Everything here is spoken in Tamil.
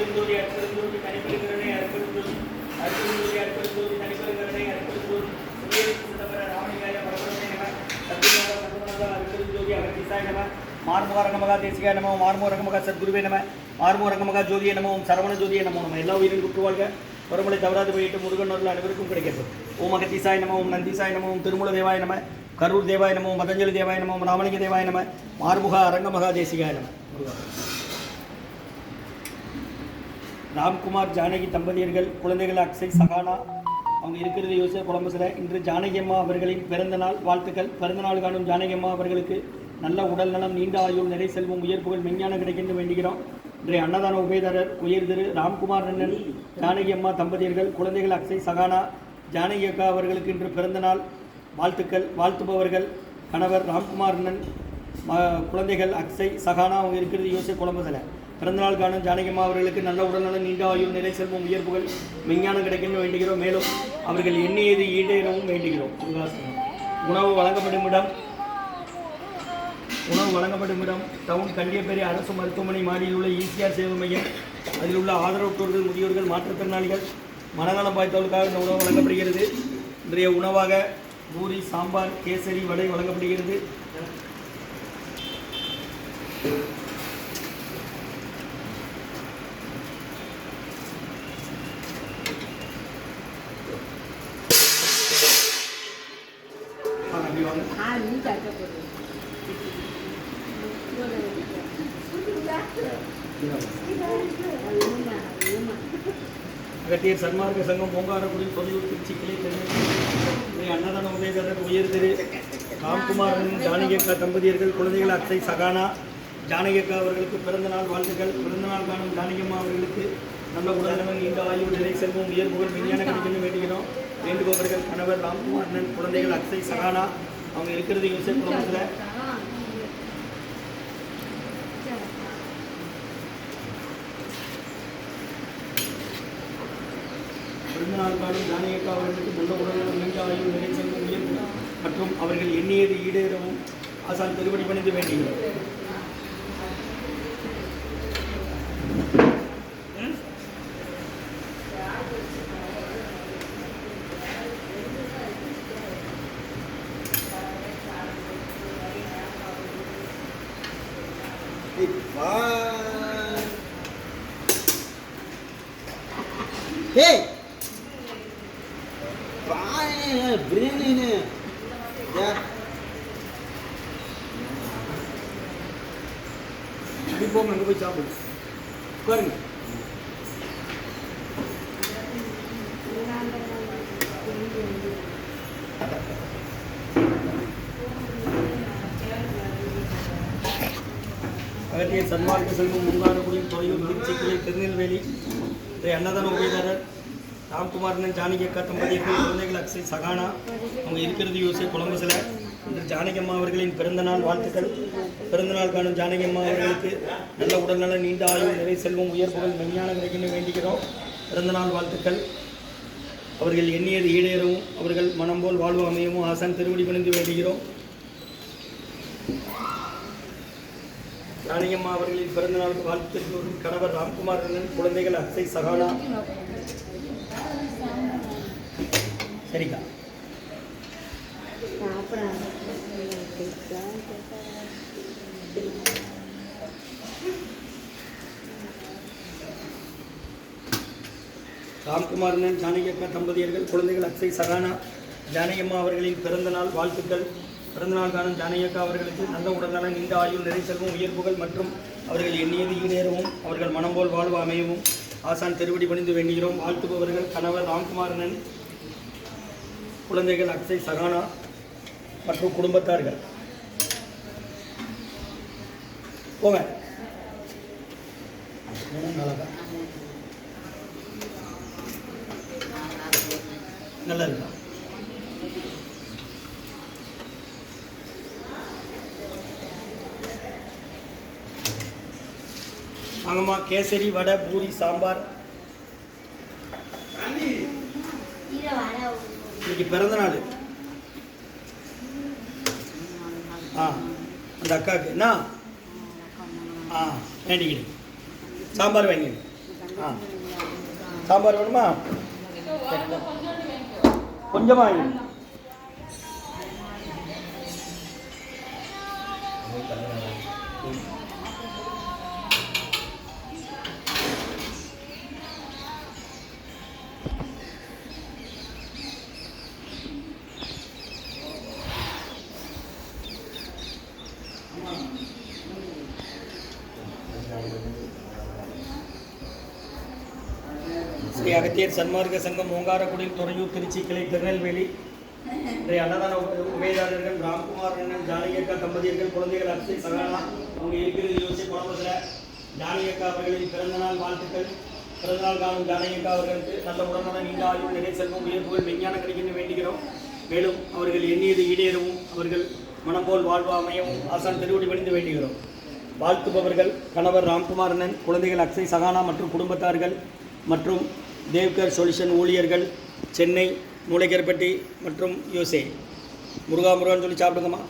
அற்பெருந்தோதி அற்பெருந்தோதி தனிப்பெருங்கருணை அற்பெருந்தோதி அற்பெருந்தோதி அற்பெருந்தோதி தனிப்பெருங்கருணை அற்பெருந்தோதி சிதம்பர ராமலிங்காய பரபரமே நம சத்குருநாத அற்பெருந்தோதி அகத்தீசாய நம மார்முக ரங்கமகா தேசிகாய நம மார்முக ரங்கமகா சத்குருவே நம மார்முக ரங்கமகா சரவண நம்ம எல்லா உயிரின் குற்றுவாழ்க வருமலை தவறாது போயிட்டு முருகன் அருள் அனைவருக்கும் கிடைக்கட்டும். ஓம் அகத்தீசாய நம ஓம் நந்தீசாய நம ஓம் திருமூல தேவாய நம கரூர் தேவாய நம ஓம் தேவாய ராமலிங்க தேவாய நம மார்முக அரங்கமகா தேசிகாய நம. முருகா. ராம்குமார் ஜானகி தம்பதியர்கள் குழந்தைகள் அக்ஷய் சகானா அவங்க இருக்கிறது யோசிச்ச குழம்புசில். இன்று ஜானகி அம்மா அவர்களின் பிறந்த நாள் வாழ்த்துக்கள். பிறந்த நாள் காணும் ஜானகி அம்மா அவர்களுக்கு நல்ல உடல் நலம் நீண்ட ஆயுள் நிறை செல்வம் உயர் புகழ் மெஞ்ஞானம் கிடைக்கின்ற வேண்டுகிறோம். இன்றைய அன்னதான உபயதாரர் உயர் திரு ராம்குமார் அண்ணன் ஜானகி அம்மா தம்பதியர்கள் குழந்தைகள் அக்ஷய் சகானா ஜானகி அக்கா அவர்களுக்கு இன்று பிறந்த நாள். வாழ்த்துக்கள். வாழ்த்துபவர்கள் கணவர் ராம்குமார் அண்ணன் ம- குழந்தைகள் அக்ஷய் சகானா அவங்க இருக்கிறது யோசிச்ச குழம்புசில். பிறந்தநாள் காணும் ஜானகியம்மா அவர்களுக்கு நல்ல உடல்நலம் நீண்ட ஆயுள் நிலை செல்வம் உயர்வுகள் விஞ்ஞானம் கிடைக்கணும் வேண்டுகிறோம். மேலும் அவர்கள் எண்ணியது ஈடேறவும் வேண்டுகிறோம். உணவு வழங்கப்படும் இடம் உணவு வழங்கப்படும் இடம். டவுன் கண்டியப்பேரி அரசு மருத்துவமனை மாடியில் உள்ள ஈசிஆர் சேவை மையம். அதில் உள்ள ஆதரவற்றோர்கள் முதியோர்கள் மாற்றுத்திறனாளிகள் மனநலம் பாய்த்தவர்களுக்காக இந்த உணவு வழங்கப்படுகிறது. இன்றைய உணவாக பூரி சாம்பார் கேசரி வடை வழங்கப்படுகிறது. கட்டிய அகத்தியர் சன்மார்க்க சங்கம் பூங்காரக்குடி பொதியூர் திருச்சி கிளை தென்னை அன்னதான உதயதர் உயர் திரு ராம்குமாரன் ஜானகியக்கா தம்பதியர்கள் குழந்தைகள் அத்தை சகானா ஜானகியக்கா அவர்களுக்கு பிறந்த நாள் வாழ்த்துக்கள். பிறந்த நாள் காணும் ஜானகியம்மா அவர்களுக்கு நல்ல உடல்நலம் இந்த ஆய்வு நிலை செல்வம் உயர் புகழ் விஞ்ஞான கிடைக்கணும் வேண்டுகிறோம். வேண்டுபவர்கள் கணவர் ராம்குமாரன் குழந்தைகள் அத்தை சகானா அவங்க இருக்கிறது யோசிச்ச குடும்பத்தில் பிறந்தநாள் காணும் அவர்களுக்கு நல்ல உடல்நலம் நீண்ட ஆயுள் மற்றும் அவர்கள் எண்ணியது ஈடேறவும் ஆசான் திருவடி பணிந்து வேண்டுகிறோம் Hey! Fine, bring in it. Yeah. இப்படி போங்க அங்கே போய் சாப்பிடு உட்காருங்க அகற்றிய சன்மார்க்க செல்வம் முருகானகுடியும் தொலையூர் திருச்சிக்கிளை திருநெல்வேலி இன்றைய அன்னதான உபயதாரர் ராம்குமாரன் ஜானகி அக்கா தம்பதியர்கள் குழந்தைகள் அக்ஷய் சகானா அவங்க இருக்கிறது யோசி குழம்புசில இன்று ஜானகியம்மா அவர்களின் பிறந்தநாள் வாழ்த்துக்கள். பிறந்தநாள் காணும் ஜானகி அம்மா அவர்களுக்கு நல்ல உடல்நல நீண்ட ஆயுள் நிறை செல்வம் உயர் புகழ் மெஞ்ஞானம் கிடைக்கணும் வேண்டுகிறோம் பிறந்தநாள் வாழ்த்துக்கள். அவர்கள் எண்ணியது ஈடேறவும் அவர்கள் மனம் போல் வாழ்வு அமையவும் ஆசான் திருவடி பணிந்து வேண்டுகிறோம். ஜானகியம்மா அவர்களின் பிறந்த நாளுக்கு வாழ்த்து கணவர் ராம்குமார் அண்ணன் குழந்தைகள் அசை சகானா. சரிக்கா. ராம்குமாரன் ஜானகி தம்பதியர்கள் குழந்தைகள் அக்ஷய் சகானா ஜானகியம்மா அவர்களின் பிறந்த நாள் வாழ்த்துக்கள். பிறந்த நாள் காணும் ஜானையக்கா அவர்களுக்கு நல்ல உடல்நலம் நீண்ட ஆயுள் நிறை செல்வம் உயர் புகழ் மற்றும் அவர்கள் எண்ணியது ஈடேறவும் அவர்கள் மனம் போல் வாழ்வு அமையவும். ஆசான் திருவடி பணிந்து வேண்டுகிறோம். வாழ்த்துபவர்கள் கணவர் ராம்குமாரனன் குழந்தைகள் அக்ஷய் சகானா மற்றும் குடும்பத்தார்கள். போங்க. நல்லா இருக்கா? வாங்கம்மா. கேசரி வடை பூரி சாம்பார். இன்னைக்கு பிறந்த நாள். ஆ அந்த அக்காவுக்கு என்ன? ஆ வேண்டிக்கிடு. சாம்பார் வாங்கிடு. ஆ. சாம்பார் வேணுமா? கொஞ்சமா வேணும். ஸ்ரீ அகத்தியர் சன்மார்க்க சங்கம் ஓங்காரக்குடியில் துறையூர் திருச்சி கிளை திருநெல்வேலி. இன்றைய அன்னதான உப- உபயதாரர்கள் ராம்குமார் அண்ணன் ஜானகியக்கா தம்பதியர்கள் குழந்தைகள் அக்ஷய் சகானா அவங்க இருக்கிறது யோசி குழம்புல ஜானகியக்கா அவர்களின் பிறந்தநாள் வாழ்த்துக்கள். பிறந்தநாள் காணும் ஜானகியக்கா அவர்களுக்கு நல்ல உடனுடன் நீண்ட ஆய்வு நிறை செல்வம் உயர்வுகள் விஞ்ஞானம் கிடைக்கணும் வேண்டுகிறோம் மேலும் அவர்கள் எண்ணியது ஈடேறவும் அவர்கள் மனம்போல் வாழ்வு அமையவும் ஆசான் திருவடி பணிந்து வேண்டுகிறோம். வாழ்த்துபவர்கள் கணவர் ராம்குமார் அண்ணன் குழந்தைகள் அக்ஷய் சகானா மற்றும் குடும்பத்தார்கள் மற்றும் தேவ்கர் சொல்யூஷன் ஊழியர்கள் சென்னை மூளைக்கர்பட்டி மற்றும் யோசே முருகா முருகான்னு சொல்லி சாப்பிடுங்கம்மா.